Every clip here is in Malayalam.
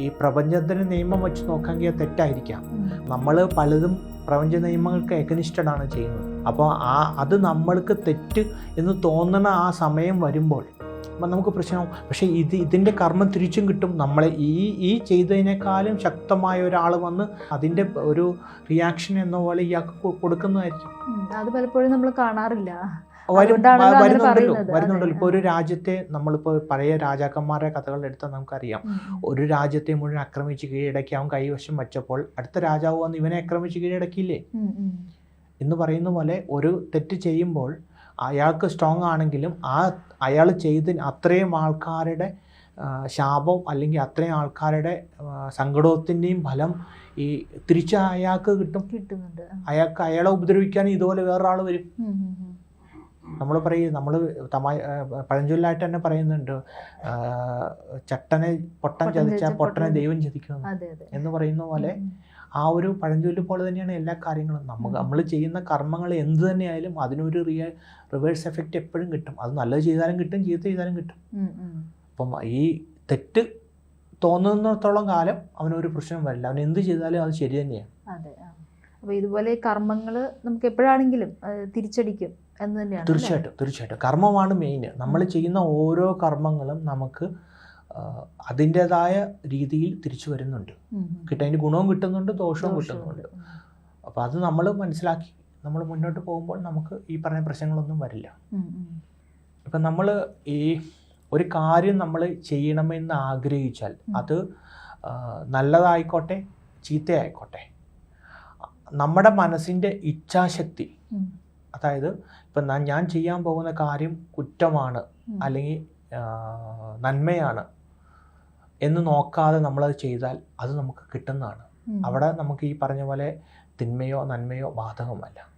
ഈ പ്രപഞ്ചത്തിന് നിയമം വെച്ച് നോക്കാമെങ്കിൽ തെറ്റായിരിക്കാം. നമ്മൾ പലതും പ്രപഞ്ച നിയമങ്ങൾക്ക് എഗനിസ്റ്റഡ് ആണ് ചെയ്യുന്നത്. അപ്പോൾ ആ അത് നമ്മൾക്ക് തെറ്റ് എന്ന് തോന്നുന്ന ആ സമയം വരുമ്പോൾ അപ്പം നമുക്ക് പ്രശ്നമാവും. പക്ഷേ ഇത് ഇതിന്റെ കർമ്മം തിരിച്ചും കിട്ടും. നമ്മളെ ഈ ഈ ചെയ്തതിനേക്കാളും ശക്തമായ ഒരാൾ വന്ന് അതിന്റെ ഒരു റിയാക്ഷൻ എന്ന പോലെ ഇയാൾക്ക് കൊടുക്കുന്നതായിരിക്കും. അത് പലപ്പോഴും നമ്മൾ കാണാറില്ല. വരുന്നുണ്ടല്ലോ. വരുന്നുണ്ടല്ലോ. ഇപ്പോൾ ഒരു രാജ്യത്തെ നമ്മളിപ്പോൾ പഴയ രാജാക്കന്മാരുടെ കഥകൾ എടുത്താൽ നമുക്കറിയാം. ഒരു രാജ്യത്തെ മുഴുവൻ ആക്രമിച്ച് കീഴടക്കി അവൻ കൈവശം വെച്ചപ്പോൾ അടുത്ത രാജാവ് വന്ന് ഇവനെ ആക്രമിച്ച് കീഴടക്കിയില്ലേ. എന്ന് പറയുന്ന പോലെ ഒരു തെറ്റ് ചെയ്യുമ്പോൾ അയാൾക്ക് സ്ട്രോങ് ആണെങ്കിലും ആ അയാൾ ചെയ്ത അത്രയും ആൾക്കാരുടെ ശാപം അല്ലെങ്കിൽ അത്രയും ആൾക്കാരുടെ സങ്കടത്തിന്റെയും ഫലം ഈ തിരിച്ച് അയാൾക്ക് കിട്ടും കിട്ടുന്നുണ്ട് അയാൾക്ക് അയാളെ ഉപദ്രവിക്കാൻ ഇതുപോലെ വേറൊരാൾ വരും. നമ്മൾ പറയും നമ്മൾ തമാ പഴഞ്ചൊല്ലായിട്ട് തന്നെ പറയുന്നുണ്ട്. ചട്ടനെ പൊട്ടൻ ചതിച്ചാൽ പൊട്ടനെ ദൈവം ചതിക്കുന്നു എന്ന് പറയുന്ന പോലെ ആ ഒരു പഴഞ്ചൊല്ല് പോലെ തന്നെയാണ് എല്ലാ കാര്യങ്ങളും. നമുക്ക് നമ്മൾ ചെയ്യുന്ന കർമ്മങ്ങൾ എന്ത് തന്നെയായാലും അതിനൊരു റിയ റിവേഴ്സ് എഫക്റ്റ് എപ്പോഴും കിട്ടും. അത് നല്ലത് ചെയ്താലും കിട്ടും ചീത്ത ചെയ്താലും കിട്ടും. അപ്പം ഈ തെറ്റ് തോന്നുന്നിടത്തോളം കാലം അവനൊരു പ്രശ്നം വരില്ല. അവൻ എന്ത് ചെയ്താലും അത് ശരി തന്നെയാണ്. അതെ ആ. അപ്പൊ ഇതുപോലെ കർമ്മങ്ങൾ നമുക്ക് എപ്പോഴാണെങ്കിലും തിരിച്ചടിക്കും എന്ന് തന്നെയാണ്? തീർച്ചയായിട്ടും തീർച്ചയായിട്ടും കർമ്മമാണ് മെയിൻ നമ്മൾ ചെയ്യുന്ന ഓരോ കർമ്മങ്ങളും നമുക്ക് അതിന്റെതായ രീതിയിൽ തിരിച്ചു വരുന്നുണ്ട് ഉം. ഉം. കിട്ടും അതിന് ഗുണവും കിട്ടുന്നുണ്ട് ദോഷവും. കിട്ടുന്നുണ്ട് അപ്പോൾ അത് നമ്മൾ മനസ്സിലാക്കി നമ്മൾ മുന്നോട്ട് പോകുമ്പോൾ നമുക്ക് ഈ പറഞ്ഞ പ്രശ്നങ്ങളൊന്നും വരില്ല. ഇപ്പം നമ്മൾ ഈ ഒരു കാര്യം നമ്മൾ ചെയ്യണമെന്ന് ആഗ്രഹിച്ചാൽ അത് നല്ലതായിക്കോട്ടെ ചീത്തയായിക്കോട്ടെ നമ്മുടെ മനസ്സിന്റെ ഇച്ഛാശക്തി. അതായത് ഇപ്പം ഞാൻ- ഞാൻ ചെയ്യാൻ പോകുന്ന കാര്യം കുറ്റമാണ്. അല്ലെങ്കിൽ നന്മയാണ് എന്ന് നോക്കാതെ നമ്മളത് ചെയ്താൽ അത് നമുക്ക് കിട്ടുന്നതാണ്. അവിടെ നമുക്ക് ഈ പറഞ്ഞ പോലെ തിന്മയോ നന്മയോ ബാധകമല്ല.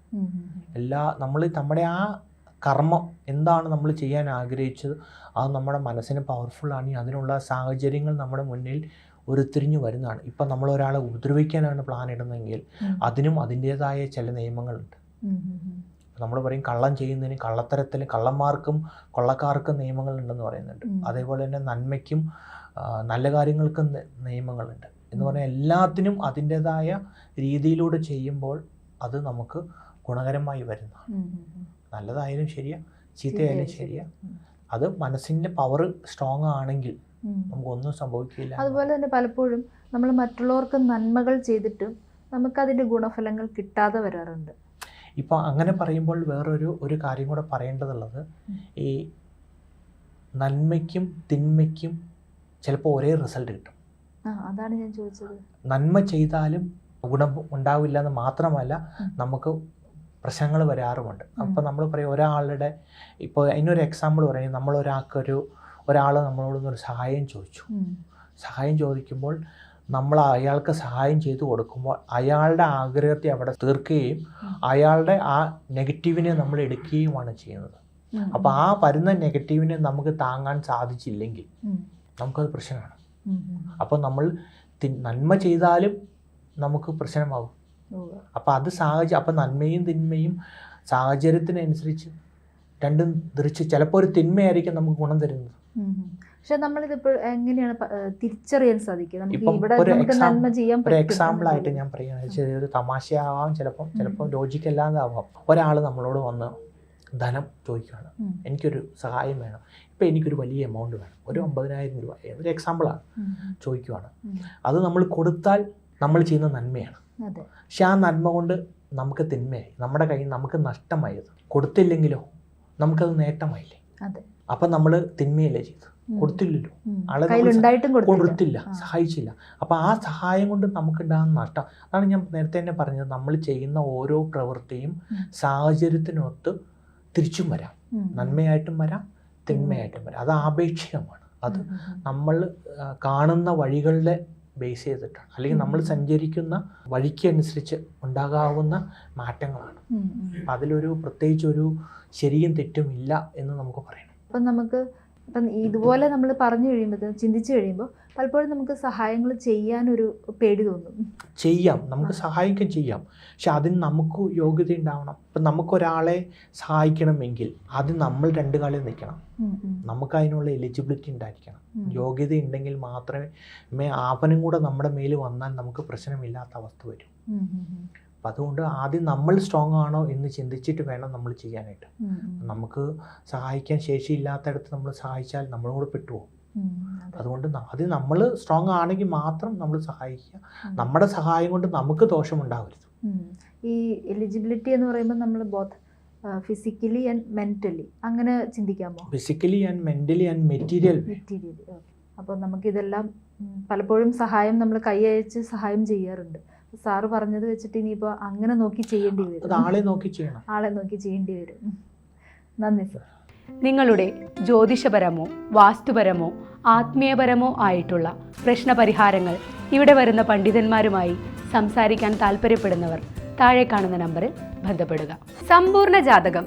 എല്ലാ നമ്മൾ നമ്മുടെ ആ കർമ്മം എന്താണ് നമ്മൾ ചെയ്യാൻ ആഗ്രഹിച്ചത് അത് നമ്മുടെ മനസ്സിന് പവർഫുള്ളാണ് അതിനുള്ള സാഹചര്യങ്ങൾ നമ്മുടെ മുന്നിൽ ഉരുത്തിരിഞ്ഞു വരുന്നതാണ്. ഇപ്പം നമ്മൾ ഒരാളെ ഉപദ്രവിക്കാനാണ് പ്ലാൻ ഇടുന്നതെങ്കിൽ അതിനും അതിന്റേതായ ചില നിയമങ്ങളുണ്ട്. നമ്മൾ പറയും കള്ളം ചെയ്യുന്നതിന് കള്ളത്തരത്തിൽ കള്ളന്മാർക്കും കൊള്ളക്കാർക്കും നിയമങ്ങളുണ്ടെന്ന് പറയുന്നുണ്ട്. അതേപോലെ തന്നെ നന്മയ്ക്കും നല്ല കാര്യങ്ങൾക്കും നിയമങ്ങളുണ്ട്. എന്ന് പറഞ്ഞാൽ എല്ലാത്തിനും അതിന്റേതായ രീതിയിലൂടെ ചെയ്യുമ്പോൾ അത് നമുക്ക് ഗുണകരമായി വരുന്നതാണ്. നല്ലതായാലും ശരിയാ ചീത്തയായാലും ശരിയാ. അത് മനസ്സിന്റെ പവർ സ്ട്രോങ് ആണെങ്കിൽ. നമുക്കൊന്നും സംഭവിക്കില്ല. അതുപോലെ തന്നെ പലപ്പോഴും നമ്മൾ മറ്റുള്ളവർക്ക് നന്മകൾ ചെയ്തിട്ടും നമുക്കതിന്റെ ഗുണഫലങ്ങൾ കിട്ടാതെ വരാറുണ്ട്. ഇപ്പോൾ അങ്ങനെ പറയുമ്പോൾ വേറൊരു ഒരു കാര്യം കൂടെ പറയേണ്ടതുള്ളത് ഈ നന്മയ്ക്കും തിന്മയ്ക്കും ചിലപ്പോൾ ഒരേ റിസൾട്ട് കിട്ടും. അതാണ് ഞാൻ ചോദിച്ചത്. നന്മ ചെയ്താലും ഗുണം ഉണ്ടാവില്ല എന്ന് മാത്രമല്ല നമുക്ക് പ്രശ്നങ്ങൾ വരാറുമുണ്ട്. അപ്പോൾ നമ്മൾ പറയും ഒരാളുടെ ഇപ്പോൾ അതിനൊരു എക്സാമ്പിൾ പറയുന്നത് നമ്മൾ ഒരാൾക്കൊരു ഒരാൾ നമ്മളോട് ഒരു സഹായം ചോദിച്ചു സഹായം ചോദിക്കുമ്പോൾ നമ്മൾ അയാൾക്ക് സഹായം ചെയ്തു കൊടുക്കുമ്പോൾ അയാളുടെ ആഗ്രഹത്തെ അവിടെ തീർക്കുകയും അയാളുടെ ആ നെഗറ്റീവിനെ നമ്മൾ എടുക്കുകയുമാണ് ചെയ്യുന്നത്. അപ്പോൾ ആ വരുന്ന നെഗറ്റീവിനെ നമുക്ക് താങ്ങാൻ സാധിച്ചില്ലെങ്കിൽ. നമുക്കത് പ്രശ്നമാണ്. അപ്പോൾ നമ്മൾ നന്മ ചെയ്താലും നമുക്ക് പ്രശ്നമാകും. അപ്പോൾ അത് സാഹചര്യം അപ്പോൾ നന്മയും തിന്മയും സാഹചര്യത്തിനനുസരിച്ച് രണ്ടും ധരിച്ച് ചിലപ്പോൾ ഒരു തിന്മയായിരിക്കും നമുക്ക് ഗുണം തരുന്നത്. പക്ഷെ നമ്മളിതിപ്പോൾ എങ്ങനെയാണ് തിരിച്ചറിയാൻ സാധിക്കുക? നമുക്ക് ഇപ്പം ഇവിടെ ഒരു നമുക്ക് exam- നന്മ ചെയ്യാൻ ഒരു എക്സാമ്പിൾ ആയിട്ട് ഞാൻ പറയുകയാണ്. ചെറിയൊരു തമാശയാവാം ചിലപ്പോൾ ചിലപ്പോൾ ലോജിക്കല്ലാതെ ലോജിക്കല്ലാതാവാം ഒരാൾ നമ്മളോട് വന്ന് ധനം ചോദിക്കുകയാണ്. എനിക്കൊരു സഹായം വേണം. ഇപ്പം എനിക്കൊരു വലിയ എമൗണ്ട് വേണം. ഒരു ഉം. ഒമ്പതിനായിരം രൂപ ഒരു എക്സാമ്പിളാണ്. ചോദിക്കുവാണ്. അത് നമ്മൾ കൊടുത്താൽ നമ്മൾ ചെയ്യുന്ന നന്മയാണ്. പക്ഷെ ആ നന്മ കൊണ്ട് നമുക്ക് തിന്മയായി. നമ്മുടെ കയ്യിൽ നമുക്ക് നഷ്ടമായത് കൊടുത്തില്ലെങ്കിലോ നമുക്കത് നേട്ടമായില്ലേ? അപ്പം നമ്മൾ തിന്മയല്ലേ ചെയ്തു കൊടുത്തില്ലല്ലോ. ആളുകൾ ആളെ കൊടുത്തില്ല. സഹായിച്ചില്ല. അപ്പം ആ സഹായം കൊണ്ട് നമുക്കുണ്ടാകുന്ന നഷ്ടം അതാണ് ഞാൻ നേരത്തെ തന്നെ പറഞ്ഞത്. നമ്മൾ ചെയ്യുന്ന ഓരോ പ്രവൃത്തിയും സാഹചര്യത്തിനൊത്ത് തിരിച്ചും വരാം. നന്മയായിട്ടും വരാം തിന്മയായിട്ടും വരാം. അത് ആപേക്ഷികമാണ്. അത്. നമ്മൾ കാണുന്ന വഴികളുടെ ബേസ് ചെയ്തിട്ടാണ്. അല്ലെങ്കിൽ നമ്മൾ സഞ്ചരിക്കുന്ന വഴിക്കനുസരിച്ച് ഉണ്ടാകാവുന്ന മാറ്റങ്ങളാണ്. അതിലൊരു പ്രത്യേകിച്ച് ഒരു ശരിയും തെറ്റും ഇല്ല എന്ന് നമുക്ക് പറയണം അപ്പം നമുക്ക് ഇപ്പം ഇതുപോലെ നമ്മൾ പറഞ്ഞു കഴിയുമ്പോൾ ചിന്തിച്ചു കഴിയുമ്പോൾ പലപ്പോഴും നമുക്ക് സഹായങ്ങൾ ചെയ്യാനൊരു പേടി തോന്നും. ചെയ്യാം. നമുക്ക് സഹായിക്കാൻ ചെയ്യാം. പക്ഷെ അതിന് നമുക്ക് യോഗ്യത ഉണ്ടാവണം. ഇപ്പം നമുക്കൊരാളെ സഹായിക്കണമെങ്കിൽ അത് നമ്മൾ രണ്ട് കാലം നിൽക്കണം. നമുക്ക് അതിനുള്ള എലിജിബിലിറ്റി ഉണ്ടായിരിക്കണം. യോഗ്യത ഉണ്ടെങ്കിൽ മാത്രമേ അവനും ആപനം കൂടെ നമ്മുടെ മേൽ വന്നാൽ നമുക്ക് പ്രശ്നമില്ലാത്ത അവസ്ഥ വരും. അപ്പം അതുകൊണ്ട് ആദ്യം നമ്മൾ സ്ട്രോങ് ആണോ എന്ന് ചിന്തിച്ചിട്ട് വേണം നമ്മൾ ചെയ്യാനായിട്ട്. നമുക്ക് സഹായിക്കാൻ ശേഷിയില്ലാത്തടത്ത് നമ്മൾ സഹായിച്ചാൽ നമ്മളും കൂടെ പെട്ടുപോകും. അതുകൊണ്ട് ആദ്യം നമ്മൾ സ്ട്രോങ് ആണെങ്കിൽ മാത്രം നമ്മൾ സഹായിക്കുക. നമ്മുടെ സഹായം കൊണ്ട് നമുക്ക് ദോഷമുണ്ടാവരുത്. ഉണ്ടാവരുത് ഈ എലിജിബിലിറ്റി എന്ന് പറയുമ്പോൾ നമ്മൾ ബോത്ത് ഫിസിക്കലി ആൻഡ് മെന്റലി അങ്ങനെ ചിന്തിക്കാമോ? Physically and mentally and material material അപ്പോൾ നമുക്കിതെല്ലാം പലപ്പോഴും സഹായം നമ്മൾ കൈ അയച്ച് സഹായം ചെയ്യാറുണ്ട്. സാറ് പറഞ്ഞത് വെച്ചിട്ട് ഇനിയിപ്പോൾ അങ്ങനെ നോക്കി ചെയ്യേണ്ടി വരും. ആളെ നോക്കി ചെയ്യണം. ആളെ നോക്കി ചെയ്യേണ്ടി വരും. നന്ദി സർ. നിങ്ങളുടെ ജ്യോതിഷപരമോ വാസ്തുപരമോ ആത്മീയപരമോ ആയിട്ടുള്ള പ്രശ്നപരിഹാരങ്ങൾ ഇവിടെ വരുന്ന പണ്ഡിതന്മാരുമായി സംസാരിക്കാൻ താല്പര്യപ്പെടുന്നവർ താഴെ കാണുന്ന നമ്പറിൽ ബന്ധപ്പെടുക. സമ്പൂർണ ജാതകം